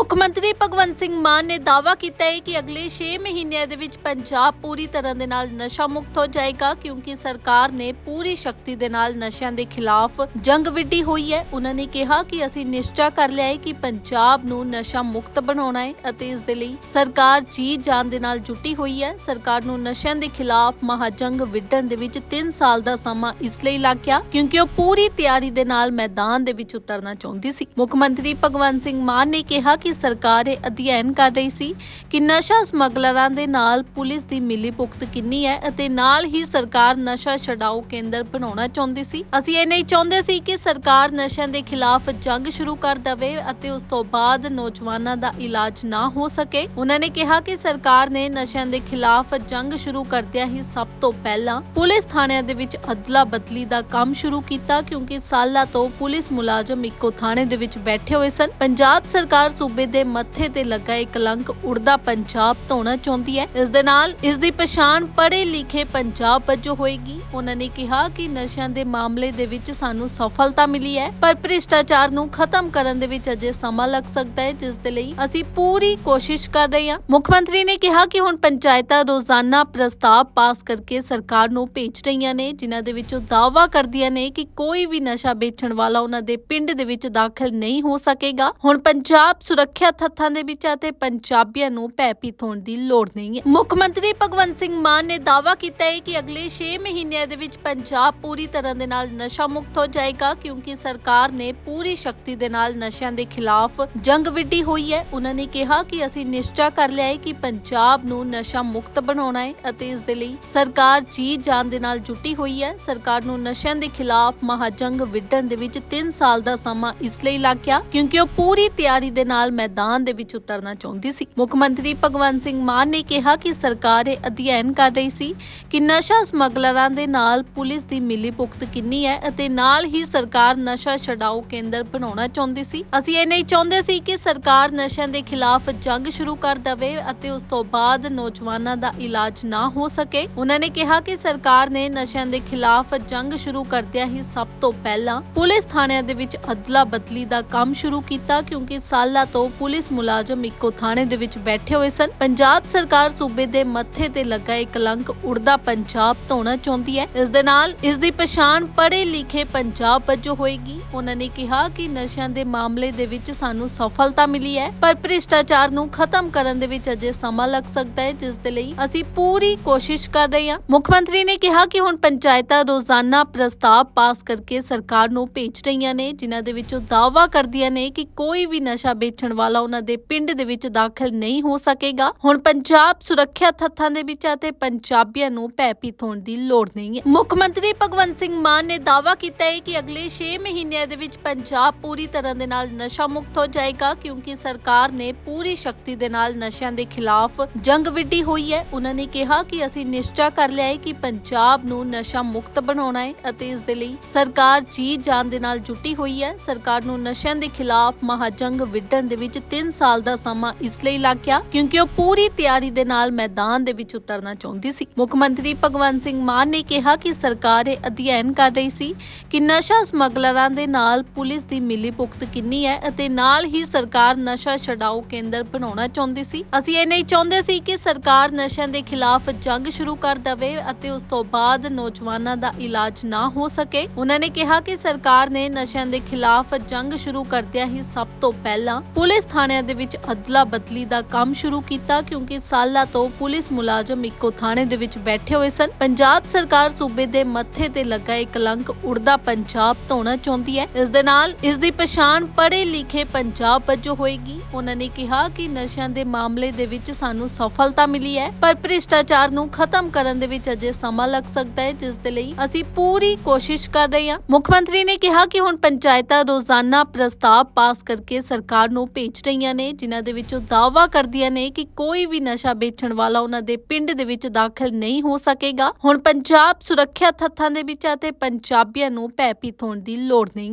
ਮੁੱਖ ਮੰਤਰੀ ਭਗਵੰਤ ਸਿੰਘ ਮਾਨ ਨੇ ਦਾਅਵਾ ਕੀਤਾ ਹੈ ਕਿ ਅਗਲੇ 6 ਮਹੀਨਿਆਂ ਦੇ ਵਿੱਚ ਪੰਜਾਬ ਪੂਰੀ ਤਰ੍ਹਾਂ ਦੇ ਨਾਲ ਨਸ਼ਾ ਮੁਕਤ ਹੋ ਜਾਏਗਾ, ਕਿਉਂਕਿ ਸਰਕਾਰ ਨੇ ਪੂਰੀ ਸ਼ਕਤੀ ਦੇ ਨਾਲ ਨਸ਼ਿਆਂ ਦੇ ਖਿਲਾਫ ਜੰਗ ਵਿੱਢੀ ਹੋਈ ਹੈ। ਉਹਨਾਂ ਨੇ ਕਿਹਾ ਕਿ ਅਸੀਂ ਨਿਸ਼ਚਾ ਕਰ ਲਿਆ ਹੈ ਕਿ ਪੰਜਾਬ ਨੂੰ ਨਸ਼ਾ ਮੁਕਤ ਬਣਾਉਣਾ ਹੈ ਅਤੇ ਇਸ ਦੇ ਲਈ ਸਰਕਾਰ ਜੀ ਜਾਨ ਦੇ ਨਾਲ ਜੁਟੀ ਹੋਈ ਹੈ। ਸਰਕਾਰ ਨੂੰ ਨਸ਼ਿਆਂ ਦੇ ਖਿਲਾਫ ਮਹਾਜੰਗ ਵਿੱਢਣ ਦੇ ਵਿੱਚ 3 ਸਾਲ ਦਾ ਸਮਾਂ ਇਸ ਲਈ ਲੱਗ ਗਿਆ ਕਿਉਂਕਿ ਉਹ ਪੂਰੀ ਤਿਆਰੀ ਦੇ ਨਾਲ ਮੈਦਾਨ ਦੇ ਵਿੱਚ ਉਤਰਨਾ ਚਾਹੁੰਦੀ ਸੀ। ਮੁੱਖ ਮੰਤਰੀ ਭਗਵੰਤ ਸਿੰਘ ਮਾਨ ਨੇ ਕਿਹਾ ਕਿ ਸਰਕਾਰ ਇਹ ਅਧਿਐਨ ਕਰ ਰਹੀ ਸੀ ਕਿ ਨਸ਼ਾ ਸਮਗਲਰਾਂ ਦੇ ਨਾਲ ਪੁਲਿਸ ਦੀ ਮਿਲੀ ਭੁਗਤ ਕਿੰਨੀ ਹੈ ਅਤੇ ਨਾਲ ਹੀ ਸਰਕਾਰ ਨਸ਼ਾ ਛਡਾਊ ਕੇਂਦਰ ਬਣਾਉਣਾ ਚਾਹੁੰਦੀ ਸੀ। ਅਸੀਂ ਇਹ ਨਹੀਂ ਚਾਹੁੰਦੇ ਸੀ ਕਿ ਸਰਕਾਰ ਨਸ਼ਿਆਂ ਦੇ ਖਿਲਾਫ ਜੰਗ ਸ਼ੁਰੂ ਕਰ ਦੇਵੇ ਅਤੇ ਉਸ ਤੋਂ ਬਾਅਦ ਨੌਜਵਾਨਾਂ ਦਾ ਇਲਾਜ ਨਾ ਹੋ ਸਕੇ। ਉਹਨਾਂ ਨੇ ਕਿਹਾ ਕਿ ਸਰਕਾਰ ਨੇ ਨਸ਼ਿਆਂ ਦੇ ਖਿਲਾਫ ਜੰਗ ਸ਼ੁਰੂ ਕਰਦਿਆਂ ਹੀ ਸਭ ਤੋਂ ਪਹਿਲਾਂ ਪੁਲਿਸ ਥਾਣਿਆਂ ਦੇ ਵਿੱਚ ਅਦਲਾ ਬਦਲੀ ਦਾ ਕੰਮ ਸ਼ੁਰੂ ਕੀਤਾ, ਕਿਉਂਕਿ ਸਾਲਾਂ ਤੋਂ ਪੁਲਿਸ ਮੁਲਾਜ਼ਮ ਇੱਕੋ ਥਾਣੇ ਦੇ ਵਿੱਚ ਬੈਠੇ ਹੋਏ ਸਨ। ਪੰਜਾਬ ਸਰਕਾਰ ਸੂਬੇ ਦੇ ਮੱਥੇ ਤੇ ਲੱਗਾ ਇੱਕ ਕਲੰਕ ਉੜਦਾ ਪੰਜਾਬ ਧੋਣਾ ਚਾਹੁੰਦੀ ਹੈ। ਇਸ ਦੇ ਨਾਲ ਇਸ ਦੀ ਪਛਾਣ ਪੜ੍ਹੇ ਲਿਖੇ ਪੰਜਾਬ ਵਜੋਂ ਹੋਏਗੀ। ਉਹਨਾਂ ਨੇ ਕਿਹਾ ਕਿ ਨਸ਼ਿਆਂ ਦੇ ਮਾਮਲੇ ਦੇ ਵਿੱਚ ਸਾਨੂੰ ਸਫਲਤਾ ਮਿਲੀ ਹੈ, ਪਰ ਭ੍ਰਿਸ਼ਟਾਚਾਰ ਨੂੰ ਖਤਮ ਕਰਨ ਦੇ ਵਿੱਚ ਅਜੇ ਸਮਾਂ ਲੱਗ ਸਕਦਾ ਹੈ, ਜਿਸ ਦੇ ਲਈ ਅਸੀਂ ਪੂਰੀ ਕੋਸ਼ਿਸ਼ ਕਰ ਰਹੇ ਹਾਂ। ਮੁੱਖ ਮੰਤਰੀ ਨੇ ਕਿਹਾ ਕਿ ਹੁਣ ਪੰਚਾਇਤਾਂ ਰੋਜ਼ਾਨਾ ਪ੍ਰਸਤਾਵ ਪਾਸ ਕਰਕੇ ਸਰਕਾਰ ਨੂੰ ਭੇਜ ਰਹੀਆਂ ਨੇ, ਜਿਨ੍ਹਾਂ ਦੇ ਵਿੱਚੋਂ ਦਾਅਵਾ ਕਰਦੀਆਂ ਨੇ ਕਿ ਕੋਈ ਵੀ ਨਸ਼ਾ ਵੇਚਣ ਵਾਲਾ ਉਹਨਾਂ ਦੇ ਪਿੰਡ ਦੇ ਵਿੱਚ ਦਾਖਲ ਨਹੀਂ ਹੋ ਸਕੇਗਾ। ਹੁਣ ਪੰਜਾਬ ਸੁਰੱਖਿਅਤ ਹੱਥਾਂ ਦੇ ਵਿੱਚ ਹੈ ਤੇ ਪੰਜਾਬੀਆਂ ਨੂੰ ਭੈਭੀਤ ਹੋਣ ਦੀ ਲੋੜ ਨਹੀਂ ਹੈ। ਮੁੱਖ ਮੰਤਰੀ ਭਗਵੰਤ ਸਿੰਘ ਮਾਨ ਨੇ ਦਾਅਵਾ ਕੀਤਾ ਹੈ ਕਿ ਅਗਲੇ 6 ਮਹੀਨਿਆਂ ਦੇ ਵਿੱਚ ਪੰਜਾਬ ਪੂਰੀ ਤਰ੍ਹਾਂ ਦੇ ਨਾਲ ਨਸ਼ਾ ਮੁਕਤ ਹੋ ਜਾਏਗਾ, ਕਿਉਂਕਿ ਸਰਕਾਰ ਨੇ ਪੂਰੀ ਸ਼ਕਤੀ ਦੇ ਨਾਲ ਨਸ਼ਿਆਂ ਦੇ ਖਿਲਾਫ ਜੰਗ ਵਿੱਢੀ ਹੋਈ ਹੈ। ਉਹਨਾਂ ਨੇ ਕਿਹਾ ਕਿ ਅਸੀਂ ਨਿਸ਼ਚਾ ਕਰ ਲਿਆ ਹੈ ਕਿ ਪੰਜਾਬ ਨੂੰ ਨਸ਼ਾ ਮੁਕਤ ਬਣਾਉਣਾ ਹੈ ਅਤੇ ਇਸ ਦੇ ਲਈ ਸਰਕਾਰ ਜੀ ਜਾਨ ਦੇ ਨਾਲ ਜੁਟੀ ਹੋਈ ਹੈ। ਸਰਕਾਰ ਨੂੰ ਨਸ਼ਿਆਂ ਦੇ ਖਿਲਾਫ ਮਹਾਜੰਗ ਵਿੱਢਣ ਦੇ ਵਿੱਚ 3 ਸਾਲ ਦਾ ਸਮਾਂ ਇਸ ਲਈ ਲੱਗ ਗਿਆ, ਕਿਉਂਕਿ ਉਹ ਪੂਰੀ ਤਿਆਰੀ ਦੇ ਨਾਲ ਮੈਦਾਨ ਦੇ ਵਿੱਚ ਉਤਰਨਾ ਚਾਹੁੰਦੀ ਸੀ। ਮੁੱਖ ਮੰਤਰੀ ਭਗਵੰਤ ਸਿੰਘ ਮਾਨ ਨੇ ਕਿਹਾ ਕਿ ਸਰਕਾਰ ਇਹ ਅਧਿਐਨ ਕਰ ਰਹੀ ਸੀ ਕਿ ਨਸ਼ਾ ਸਮਗਲਰਾਂ ਦੇ ਨਾਲ ਪੁਲਿਸ ਦੀ ਮਿਲੀ ਕਿੰਨੀ ਹੈ ਅਤੇ ਨਾਲ ਹੀ ਸਰਕਾਰ ਨਸ਼ਾ ਛਡਾਊ ਕੇਂਦਰ ਬਣਾਉਣਾ ਚਾਹੁੰਦੀ ਸੀ। ਅਸੀਂ ਇਹ ਨਹੀਂ ਚਾਹੁੰਦੇ ਸੀ ਕਿ ਸਰਕਾਰ ਨਸ਼ਿਆਂ ਦੇ ਖਿਲਾਫ ਜੰਗ ਸ਼ੁਰੂ ਕਰ ਦੇਵੇ ਅਤੇ ਉਸ ਤੋਂ ਬਾਅਦ ਨੌਜਵਾਨਾਂ ਦਾ ਇਲਾਜ ਨਾ ਹੋ ਸਕੇ। ਉਹਨਾਂ ਨੇ ਕਿਹਾ ਕਿ ਸਰਕਾਰ ਨੇ ਨਸ਼ਿਆਂ ਦੇ ਖਿਲਾਫ ਜੰਗ ਸ਼ੁਰੂ ਕਰਦਿਆਂ ਹੀ ਸਭ ਤੋਂ ਪਹਿਲਾਂ ਪੁਲਿਸ ਥਾਣਿਆਂ ਦੇ ਵਿੱਚ ਅਦਲਾ ਬਦਲੀ ਦਾ ਕੰਮ ਸ਼ੁਰੂ ਕੀਤਾ ਕਿਉਂਕਿ ਸਾਲਾਂ ਤੋਂ ਪੁਲਿਸ ਮੁਲਾਜ਼ਮ ਇੱਕੋ ਥਾਣੇ ਦੇ ਵਿੱਚ ਬੈਠੇ ਹੋਏ ਸਨ। ਪੰਜਾਬ ਸਰਕਾਰ ਸੂਬੇ ਦੇ ਮੱਥੇ ਤੇ ਲੱਗਾ ਇੱਕ ਕਲੰਕ ਉੜਦਾ ਪੰਜਾਬ ਧੋਣਾ ਚਾਹੁੰਦੀ ਹੈ। ਇਸ ਦੇ ਨਾਲ ਇਸ ਦੀ ਪਛਾਣ ਪੜ੍ਹੇ ਲਿਖੇ ਪੰਜਾਬ ਵਜੋਂ ਹੋਏਗੀ। ਉਹਨਾਂ ਨੇ ਕਿਹਾ ਕਿ ਨਸ਼ਿਆਂ ਦੇ ਮਾਮਲੇ ਦੇ ਵਿੱਚ ਸਾਨੂੰ ਸਫਲਤਾ ਮਿਲੀ ਹੈ, ਪਰ ਭ੍ਰਿਸ਼ਟਾਚਾਰ ਨੂੰ ਖਤਮ ਕਰਨ ਦੇ ਵਿੱਚ ਅਜੇ ਸਮਾਂ ਲੱਗ ਸਕਦਾ ਹੈ, ਜਿਸ ਦੇ ਲਈ ਅਸੀਂ ਪੂਰੀ ਕੋਸ਼ਿਸ਼ ਕਰ ਰਹੇ ਹਾਂ। ਮੁੱਖ ਮੰਤਰੀ ਨੇ ਕਿਹਾ ਕਿ ਹੁਣ ਪੰਚਾਇਤਾਂ ਰੋਜ਼ਾਨਾ ਪ੍ਰਸਤਾਵ ਪਾਸ ਕਰਕੇ ਸਰਕਾਰ ਨੂੰ ਭੇਜ ਰਹੀਆਂ ਨੇ, ਜਿਨ੍ਹਾਂ ਦੇ ਵਿੱਚੋਂ ਦਾਅਵਾ ਕਰਦੀਆਂ ਨੇ ਕਿ ਕੋਈ ਵੀ ਨਸ਼ਾ ਵੇਚਣ ਵਾਲਾ ਉਹਨਾਂ ਦੇ ਪਿੰਡ ਦੇ ਵਿੱਚ ਦਾਖਲ ਨਹੀਂ ਹੋ ਸਕੇਗਾ। ਹੁਣ ਪੰਜਾਬ ਸੁਰੱਖਿਆ ਹੱਥਾਂ ਦੇ ਵਿੱਚ ਹੈ ਤੇ ਪੰਜਾਬੀਆਂ ਨੂੰ ਭੈਭੀਤ ਹੋਣ ਦੀ ਲੋੜ ਨਹੀਂ ਹੈ। ਮੁੱਖ ਮੰਤਰੀ ਭਗਵੰਤ ਸਿੰਘ ਮਾਨ ਨੇ ਦਾਅਵਾ ਕੀਤਾ ਹੈ ਕਿ ਅਗਲੇ 6 ਮਹੀਨਿਆਂ ਦੇ ਵਿੱਚ ਪੰਜਾਬ ਪੂਰੀ ਤਰ੍ਹਾਂ ਦੇ ਨਾਲ ਨਸ਼ਾ ਮੁਕਤ ਹੋ ਜਾਏਗਾ, ਕਿਉਂਕਿ ਸਰਕਾਰ ਨੇ ਪੂਰੀ ਸ਼ਕਤੀ ਦੇ ਨਾਲ ਨਸ਼ਿਆਂ ਦੇ ਖਿਲਾਫ ਜੰਗ ਵਿੱਢੀ ਹੋਈ ਹੈ। ਉਹਨਾਂ ਨੇ ਕਿਹਾ ਕਿ ਅਸੀਂ ਨਿਸ਼ਚਾ ਕਰ ਲਿਆ ਹੈ ਕਿ ਪੰਜਾਬ ਨੂੰ ਨਸ਼ਾ ਮੁਕਤ ਬਣਾਉਣਾ ਹੈ ਅਤੇ ਇਸ ਦੇ ਲਈ ਸਰਕਾਰ ਜੀ ਜਾਨ ਦੇ ਨਾਲ ਜੁਟੀ ਹੋਈ ਹੈ। ਸਰਕਾਰ ਨੂੰ ਨਸ਼ਿਆਂ ਦੇ ਖਿਲਾਫ ਮਹਾਜੰਗ ਵਿੱਢਣ ਦੇ ਵਿੱਚ 3 ਸਾਲ ਦਾ ਸਮਾਂ ਇਸ ਲਈ ਲੱਗ ਗਿਆ ਕਿਉਂਕਿ ਉਹ ਪੂਰੀ ਤਿਆਰੀ ਦੇ ਨਾਲ ਮੈਦਾਨ ਦੇ ਵਿੱਚ ਉਤਰਨਾ ਚਾਹੁੰਦੀ ਸੀ। ਮੁੱਖ ਮੰਤਰੀ ਭਗਵੰਤ ਸਿੰਘ ਮਾਨ ਨੇ ਕਿਹਾ ਕਿ ਸਰਕਾਰ ਇਹ ਅਧਿਐਨ ਕਰ ਰਹੀ ਸੀ ਕਿ ਨਸ਼ਾ ਸਮਗਲਰਾਂ ਦੇ ਨਾਲ ਪੁਲਿਸ ਦੀ ਮਿਲੀ ਕਿੰਨੀ ਹੈ ਅਤੇ ਨਾਲ ਹੀ ਸਰਕਾਰ ਨਸ਼ਾ ਛਡਾਊ ਕੇਂਦਰ ਬਣਾਉਣਾ ਚਾਹੁੰਦੀ ਸੀ। ਅਸੀਂ ਇਹ ਨਹੀਂ ਚਾਹੁੰਦੇ ਸੀ ਕਿ ਸਰਕਾਰ ਨਸ਼ਿਆਂ ਦੇ ਖਿਲਾਫ ਜੰਗ ਸ਼ੁਰੂ ਕਰ ਦੇਵੇ ਅਤੇ ਉਸ ਤੋਂ ਬਾਅਦ ਨੌਜਵਾਨਾਂ ਦਾ ਇਲਾਜ ਨਾ ਹੋ ਸਕੇ। ਉਹਨਾਂ ਨੇ ਕਿਹਾ ਕਿ ਸਰਕਾਰ ਨੇ ਨਸ਼ਿਆਂ ਦੇ ਖਿਲਾਫ ਜੰਗ ਸ਼ੁਰੂ ਕਰਦਿਆਂ ਹੀ ਸਭ ਤੋਂ ਪਹਿਲਾਂ ਪੁਲਿਸ ਥਾਣਿਆਂ ਦੇ ਵਿੱਚ ਅਦਲਾ ਬਦਲੀ ਦਾ ਕੰਮ ਸ਼ੁਰੂ ਕੀਤਾ ਕਿਉਂਕਿ ਸਾਲਾਂ ਤੋਂ ਪੁਲਿਸ ਮੁਲਾਜ਼ਮ ਇੱਕੋ ਥਾਣੇ ਦੇ ਵਿੱਚ ਬੈਠੇ ਹੋਏ ਸਨ। ਪੰਜਾਬ ਸਰਕਾਰ ਸੂਬੇ ਦੇ ਮੱਥੇ ਤੇ ਲੱਗਾ ਇੱਕ ਕਲੰਕ ਉੜਦਾ ਪੰਜਾਬ ਧੋਣਾ ਚਾਹੁੰਦੀ ਹੈ। ਇਸ ਦੇ ਨਾਲ ਇਸ ਦੀ ਪਛਾਣ ਪੜ੍ਹੇ ਲਿਖੇ ਪੰਜਾਬ ਵਜੋਂ ਹੋਏਗੀ। ਉਹਨਾਂ ਨੇ ਕਿਹਾ ਕਿ ਨਸ਼ਿਆਂ ਦੇ ਮਾਮਲੇ ਦੇ ਵਿੱਚ ਸਾਨੂੰ ਸਫਲਤਾ ਮਿਲੀ ਹੈ, ਪਰ ਭ੍ਰਿਸ਼ਟਾਚਾਰ ਨੂੰ ਖਤਮ ਕਰਨ ਦੇ ਵਿੱਚ ਅਜੇ ਸਮਾਂ ਲੱਗ ਸਕਦਾ ਹੈ, ਜਿਸ ਦੇ ਲਈ ਅਸੀਂ ਪੂਰੀ ਕੋਸ਼ਿਸ਼ ਕਰ ਰਹੇ ਹਾਂ। ਮੁੱਖ ਮੰਤਰੀ ਨੇ ਕਿਹਾ ਕਿ ਹੁਣ ਪੰਚਾਇਤਾਂ ਰੋਜ਼ਾਨਾ ਪ੍ਰਸਤਾਵ ਪਾਸ ਕਰਕੇ ਸਰਕਾਰ ਨੂੰ ਭੇਜ ਰਹੀਆਂ ਨੇ, ਜਿਨ੍ਹਾਂ ਦੇ ਵਿੱਚੋਂ ਦਾਅਵਾ ਕਰਦੀਆਂ ਨੇ ਕਿ ਕੋਈ ਵੀ ਨਸ਼ਾ ਵੇਚਣ ਵਾਲਾ ਉਹਨਾਂ ਦੇ ਪਿੰਡ ਦੇ ਵਿੱਚ ਦਾਖਲ ਨਹੀਂ ਹੋ ਸਕੇਗਾ। ਹੁਣ ਪੰਜਾਬ ਸੁਰੱਖਿਆ ਹੱਥਾਂ ਦੇ ਵਿੱਚ ਅਤੇ ਪੰਜਾਬੀਆਂ ਨੂੰ ਭੈਭੀਤ ਹੋਣ ਦੀ ਲੋੜ ਨਹੀਂ ਹੈ।